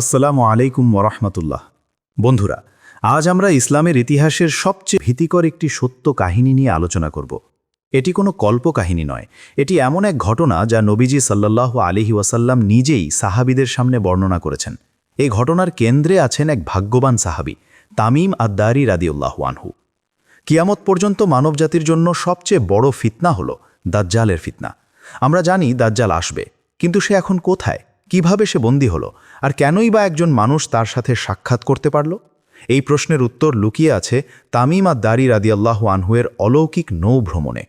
আসসালামু আলাইকুম ওরহমতুল্লাহ। বন্ধুরা, আজ আমরা ইসলামের ইতিহাসের সবচেয়ে ভীতিকর একটি সত্য কাহিনী নিয়ে আলোচনা করব। এটি কোনো কল্পকাহিনী নয়, এটি এমন এক ঘটনা যা নবীজি সাল্লাহ আলিহি ওয়াসাল্লাম নিজেই সাহাবিদের সামনে বর্ণনা করেছেন। এই ঘটনার কেন্দ্রে আছেন এক ভাগ্যবান সাহাবি, তামিম আদ্দারি রাদিউল্লাহ আনহু। কিয়ামত পর্যন্ত মানবজাতির জন্য সবচেয়ে বড় ফিতনা হলো দাজ্জালের ফিতনা। আমরা জানি দাজ্জাল আসবে, কিন্তু সে এখন কোথায়? কীভাবে সে বন্দী হলো? আর কেনই বা একজন মানুষ তার সাথে সাক্ষাৎ করতে পারল? এই প্রশ্নের উত্তর লুকিয়ে আছে তামিম তামিমা দারি রাদিয়াল্লাহ আনহুয়ের অলৌকিক নৌ ভ্রমণে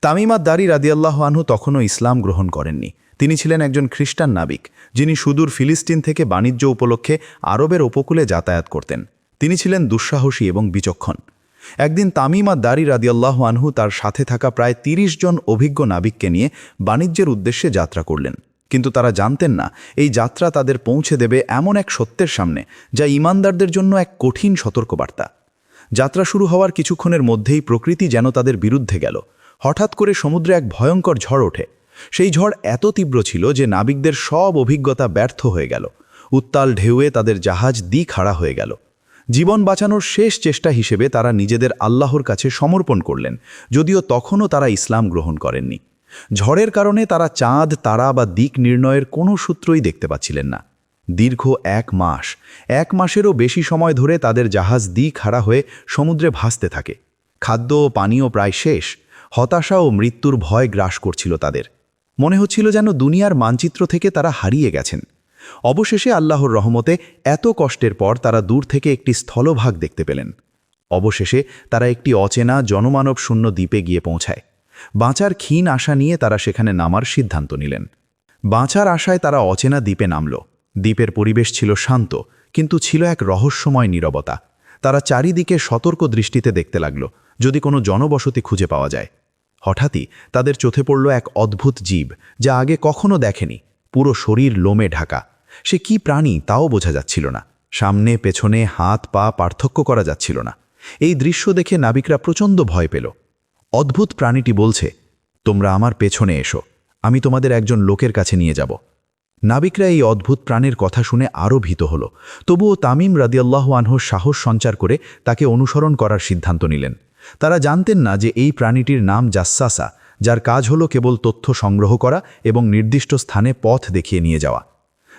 তামিমা দারি রাদিয়াল্লাহ আনহু তখনও ইসলাম গ্রহণ করেননি। তিনি ছিলেন একজন খ্রিস্টান নাবিক, যিনি সুদূর ফিলিস্তিন থেকে বাণিজ্য উপলক্ষে আরবের উপকূলে যাতায়াত করতেন। তিনি ছিলেন দুঃসাহসী এবং বিচক্ষণ। একদিন তামিমা দারি রাদিয়াল্লাহ আনহু তার সাথে থাকা প্রায় ৩০ জন অভিজ্ঞ নাবিককে নিয়ে বাণিজ্যের উদ্দেশ্যে যাত্রা করলেন। কিন্তু তারা জানতেন না, এই যাত্রা তাদের পৌঁছে দেবে এমন এক সত্যের সামনে, যা ইমানদারদের জন্য এক কঠিন সতর্কবার্তা। যাত্রা শুরু হওয়ার কিছুক্ষণের মধ্যেই প্রকৃতি যেন তাদের বিরুদ্ধে গেল। হঠাৎ করে সমুদ্রে এক ভয়ঙ্কর ঝড় ওঠে। সেই ঝড় এত তীব্র ছিল যে নাবিকদের সব অভিজ্ঞতা ব্যর্থ হয়ে গেল। উত্তাল ঢেউয়ে তাদের জাহাজ দি খাড়া হয়ে গেল। জীবন বাঁচানোর শেষ চেষ্টা হিসেবে তারা নিজেদের আল্লাহর কাছে সমর্পণ করলেন, যদিও তখনও তারা ইসলাম গ্রহণ করেননি। ঝড়ের কারণে তারা চাঁদ, তারা বা দিক নির্ণয়ের কোনো সূত্রই দেখতে পাচ্ছিলেন না। দীর্ঘ এক মাস, এক মাসেরও বেশি সময় ধরে তাদের জাহাজ দিক খাড়া হয়ে সমুদ্রে ভাসতে থাকে। খাদ্য ও পানীয় প্রায় শেষ, হতাশা ও মৃত্যুর ভয় গ্রাস করছিল তাদের। মনে হচ্ছিল যেন দুনিয়ার মানচিত্র থেকে তারা হারিয়ে গেছেন। অবশেষে আল্লাহর রহমতে এত কষ্টের পর তারা দূর থেকে একটি স্থলভাগ দেখতে পেলেন। অবশেষে তারা একটি অচেনা জনমানব শূন্য দ্বীপে গিয়ে পৌঁছায়। বাঁচার ক্ষীণ আশা নিয়ে তারা সেখানে নামার সিদ্ধান্ত নিলেন। বাঁচার আশায় তারা অচেনা দ্বীপে নামল। দ্বীপের পরিবেশ ছিল শান্ত, কিন্তু ছিল এক রহস্যময় নীরবতা। তারা চারিদিকে সতর্ক দৃষ্টিতে দেখতে লাগল, যদি কোনো জনবসতি খুঁজে পাওয়া যায়। হঠাৎই তাদের চোখে পড়ল এক অদ্ভুত জীব, যা আগে কখনো দেখেনি। পুরো শরীর লোমে ঢাকা। সে কি প্রাণী তাও বোঝা যাচ্ছিল না। সামনে, পেছনে, হাত, পা পার্থক্য করা যাচ্ছিল না। এই দৃশ্য দেখে নাবিকরা প্রচণ্ড ভয় পেল। অদ্ভুত প্রাণীটি বলছে, তোমরা আমার পেছনে এসো, আমি তোমাদের একজন লোকের কাছে নিয়ে যাব। নাবিকরা এই অদ্ভুত প্রাণীর কথা শুনে আরও ভীত হল। তবুও তামিম রাদিয়াল্লাহু আনহর সাহস সঞ্চার করে তাকে অনুসরণ করার সিদ্ধান্ত নিলেন। তারা জানতেন না যে এই প্রাণীটির নাম জাসাসা, যার কাজ হলো কেবল তথ্য সংগ্রহ করা এবং নির্দিষ্ট স্থানে পথ দেখিয়ে নিয়ে যাওয়া।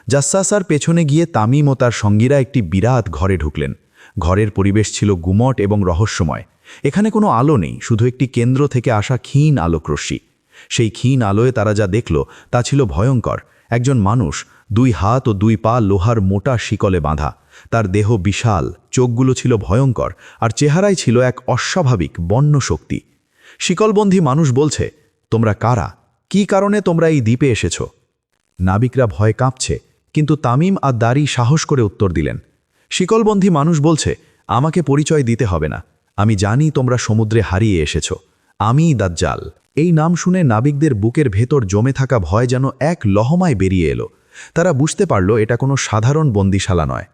জাসাসার পেছনে গিয়ে তামিম ও তার সঙ্গীরা একটি বিরাট ঘরে ঢুকলেন। ঘরের পরিবেশ ছিল গুমট এবং রহস্যময়। এখানে কোনো আলো নেই, শুধু একটি কেন্দ্র থেকে আসা ক্ষীণ আলোকরশ্মি। সেই ক্ষীণ আলোয় তারা যা দেখল, তা ছিল ভয়ঙ্কর। একজন মানুষ, দুই হাত ও দুই পা লোহার মোটা শিকলে বাঁধা। তার দেহ বিশাল, চোখগুলো ছিল ভয়ঙ্কর, আর চেহারায় ছিল এক অস্বাভাবিক বন্য শক্তি। শিকলবন্ধী মানুষ বলছে, তোমরা কারা? কি কারণে তোমরা এই দ্বীপে এসেছ? নাবিকরা ভয় কাঁপছে কিন্তু তামিম আর দাড়ি সাহস করে উত্তর দিলেন শিকলবন্ধী মানুষ বলছে, আমাকে পরিচয় দিতে হবে না। আমি জানি তোমরা সমুদ্রে হারিয়ে এসেছ। আমিই দাজ্জাল। এই নাম শুনে নাবিকদের বুকের ভেতর জমে থাকা ভয় যেন এক লহমায় বেরিয়ে এলো। তারা বুঝতে পারল, এটা কোনো সাধারণ বন্দিশালা নয়।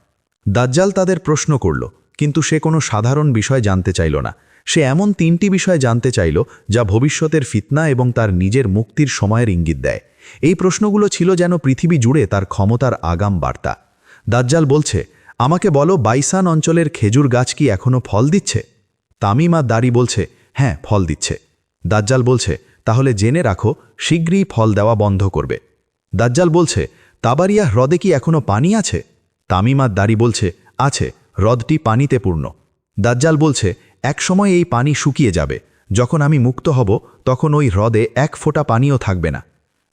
দাজ্জাল তাদের প্রশ্ন করল, কিন্তু সে কোনো সাধারণ বিষয় জানতে চাইল না। সে এমন তিনটি বিষয় জানতে চাইল, যা ভবিষ্যতের ফিতনা এবং তার নিজের মুক্তির সময়ের ইঙ্গিত দেয়। এই প্রশ্নগুলো ছিল যেন পৃথিবী জুড়ে তার ক্ষমতার আগাম বার্তা। দাজ্জাল বলছে, আমাকে বলো বাইসান অঞ্চলের খেজুর গাছ কি এখনও ফল দিচ্ছে? তামিমা দাড়ি বলছে হ্যাঁ ফল দিচ্ছে। দাজ্জাল বলছে, তাহলে জেনে রাখো, শীঘ্রই ফল দেওয়া বন্ধ করবে। দাজ্জাল বলছে, তাবারিয়া হ্রদে কি এখনও পানি আছে? তামিমার দাড়ি বলছে, আছে, হ্রদটি পানিতে পূর্ণ। দাজ্জাল বলছে একসময় এই পানি শুকিয়ে যাবে। যখন আমি মুক্ত হব, তখন ওই হ্রদে এক ফোঁটা পানিও থাকবে না।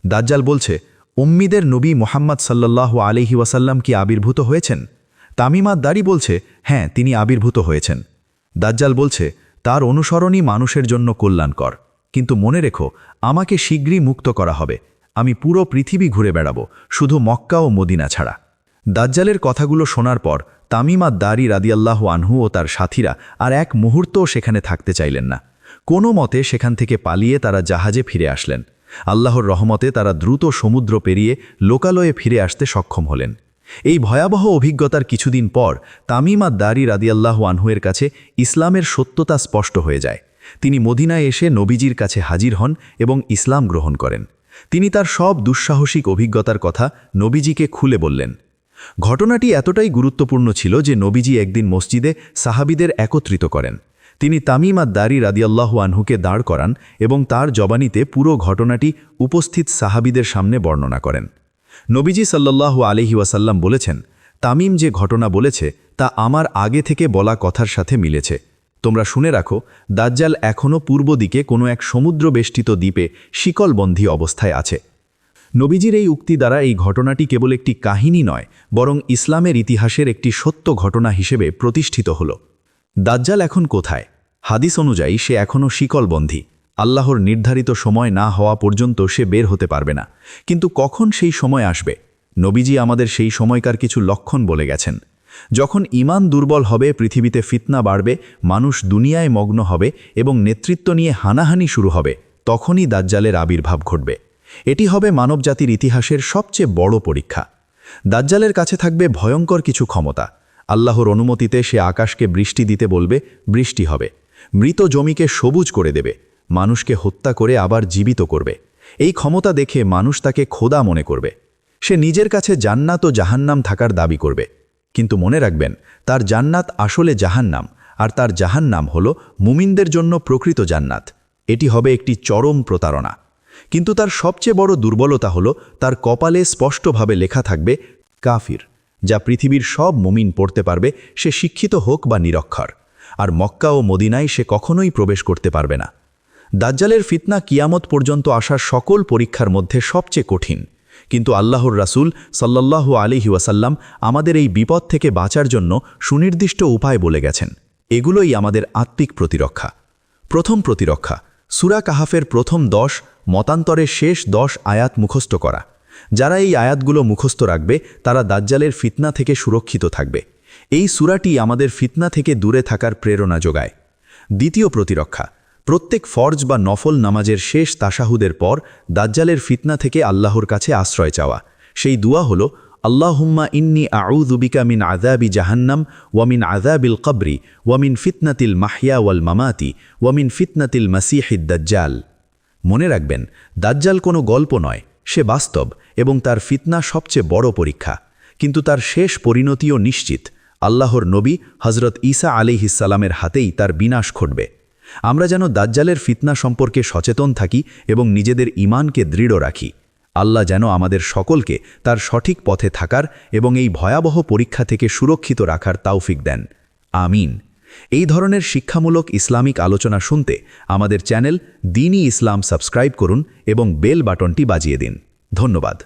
দাজ্জাল বলছে, উম্মিদের নবী মোহাম্মদ সাল্লাহ আলিহি ওয়াসাল্লাম কি আবির্ভূত হয়েছেন? তামিমার দাড়ি বলছে হ্যাঁ তিনি আবির্ভূত হয়েছেন। দাজ্জাল বলছে, তার অনুসরণই মানুষের জন্য কল্যাণকর। কিন্তু মনে রেখো, আমাকে শীঘ্রই মুক্ত করা হবে। আমি পুরো পৃথিবী ঘুরে বেড়াব, শুধু মক্কা ও মদিনা ছাড়া। দাজ্জালের কথাগুলো শোনার পর তামিমা দারি রাদিয়াল্লাহ আনহু ও তার সাথীরা আর এক মুহূর্তও সেখানে থাকতে চাইলেন না। কোনো মতে সেখান থেকে পালিয়ে তারা জাহাজে ফিরে আসলেন। আল্লাহর রহমতে তারা দ্রুত সমুদ্র পেরিয়ে লোকালয়ে ফিরে আসতে সক্ষম হলেন। এই ভয়াবহ অভিজ্ঞতার কিছুদিন পর তামিমা দারি রাদিয়াল্লাহ আনহুয়ের কাছে ইসলামের সত্যতা স্পষ্ট হয়ে যায়। তিনি মদিনায় এসে নবীজির কাছে হাজির হন এবং ইসলাম গ্রহণ করেন। তিনি তার সব দুঃসাহসিক অভিজ্ঞতার কথা নবীজিকে খুলে বললেন। ঘটনাটি এতটাই গুরুত্বপূর্ণ ছিল যে নবীজি একদিন মসজিদে সাহাবিদের একত্রিত করেন। তিনি তামিম দারি রাদিয়াল্লাহু আনহুকে দাঁড় করান এবং তার জবানিতে পুরো ঘটনাটি উপস্থিত সাহাবিদের সামনে বর্ণনা করেন। নবীজি সাল্লাল্লাহু আলহি ওয়াসাল্লাম বলেছেন, তামিম যে ঘটনা বলেছে, তা আমার আগে থেকে বলা কথার সাথে মিলেছে। তোমরা শুনে রাখো, দাজ্জাল এখনও পূর্ব দিকে কোনো এক সমুদ্র বেষ্টিত দ্বীপে শিকলবন্ধী অবস্থায় আছে। নবীজির এই উক্তি দ্বারা এই ঘটনাটি কেবল একটি কাহিনী নয়, বরং ইসলামের ইতিহাসের একটি সত্য ঘটনা হিসেবে প্রতিষ্ঠিত হল। দাজ্জাল এখন কোথায়? হাদিস অনুযায়ী সে এখনও শিকলবন্ধী আল্লাহর নির্ধারিত সময় না হওয়া পর্যন্ত সে বের হতে পারবে না। কিন্তু কখন সেই সময় আসবে? নবীজি আমাদের সেই সময়কার কিছু লক্ষণ বলে গেছেন। যখন ইমান দুর্বল হবে, পৃথিবীতে ফিতনা বাড়বে, মানুষ দুনিয়ায় মগ্ন হবে এবং নেতৃত্ব নিয়ে হানাহানি শুরু হবে, তখনই দাজ্জালের আবির্ভাব ঘটবে। এটি হবে মানবজাতির ইতিহাসের সবচেয়ে বড় পরীক্ষা। দাজ্জালের কাছে থাকবে ভয়ঙ্কর কিছু ক্ষমতা। আল্লাহর অনুমতিতে সে আকাশকে বৃষ্টি দিতে বলবে, বৃষ্টি হবে। মৃত জমিকে সবুজ করে দেবে, মানুষকে হত্যা করে আবার জীবিত করবে। এই ক্ষমতা দেখে মানুষ তাকে খোদা মনে করবে। সে নিজের কাছে জান্নাত ও জাহান্নাম থাকার দাবি করবে। কিন্তু মনে রাখবেন, তার জান্নাত আসলে জাহান্নাম, আর তার জাহান্নাম হল মুমিনদের জন্য প্রকৃত জান্নাত। এটি হবে একটি চরম প্রতারণা। কিন্তু তার সবচেয়ে বড় দুর্বলতা হল, তার কপালে স্পষ্টভাবে লেখা থাকবে, কাফির, যা পৃথিবীর সব মুমিন পড়তে পারবে, সে শিক্ষিত হোক বা নিরক্ষর। আর মক্কা ও মদিনায় সে কখনোই প্রবেশ করতে পারবে না। দাজ্জালের ফিতনা কিয়ামত পর্যন্ত আসার সকল পরীক্ষার মধ্যে সবচেয়ে কঠিন। কিন্তু আল্লাহর রাসূল সাল্লাল্লাহু আলিহি ওয়াসাল্লাম আমাদের এই বিপদ থেকে বাঁচার জন্য সুনির্দিষ্ট উপায় বলে গেছেন। এগুলোই আমাদের আত্মিক প্রতিরক্ষা। প্রথম প্রতিরক্ষা, সুরা কাহাফের প্রথম দশ মতান্তরের শেষ দশ আয়াত মুখস্থ করা। যারা এই আয়াতগুলো মুখস্থ রাখবে, তারা দাজ্জালের ফিতনা থেকে সুরক্ষিত থাকবে। এই সুরাটি আমাদের ফিতনা থেকে দূরে থাকার প্রেরণা যোগায়। দ্বিতীয় প্রতিরক্ষা, প্রত্যেক ফরজ বা নফল নামাজের শেষ তাসাহুদের পর দাজ্জালের ফিতনা থেকে আল্লাহর কাছে আশ্রয় চাওয়া। সেই দুয়া হল, আল্লাহুম্মা ইন্নি আউদুবিকা মিন আজাবি জাহান্নাম ওয়ামিন আজাবিল কবরি ওয়ামিন ফিতনাতিল মাহিয়া ওয়াল মামাতি ওয়ামিন ফিতনাতিল মাসিহিদ দাজ্জাল। মনে রাখবেন, দাজ্জাল কোনো গল্প নয়, সে বাস্তব এবং তার ফিতনা সবচেয়ে বড় পরীক্ষা। কিন্তু তার শেষ পরিণতিও নিশ্চিত। আল্লাহর নবী হজরত ঈসা আলিহিসাল্লামের হাতেই তার বিনাশ ঘটবে। আমরা যেন দাজ্জালের ফিতনা সম্পর্কে সচেতন থাকি এবং নিজেদের ইমানকে দৃঢ় রাখি। আল্লাহ যেন আমাদের সকলকে তার সঠিক পথে থাকার এবং এই ভয়াবহ পরীক্ষা থেকে সুরক্ষিত রাখার তাওফিক দেন। আমিন। এই ধরনের শিক্ষামূলক ইসলামিক আলোচনা শুনতে আমাদের চ্যানেল দিনই ইসলাম সাবস্ক্রাইব করুন এবং বেল বাটনটি বাজিয়ে দিন। ধন্যবাদ।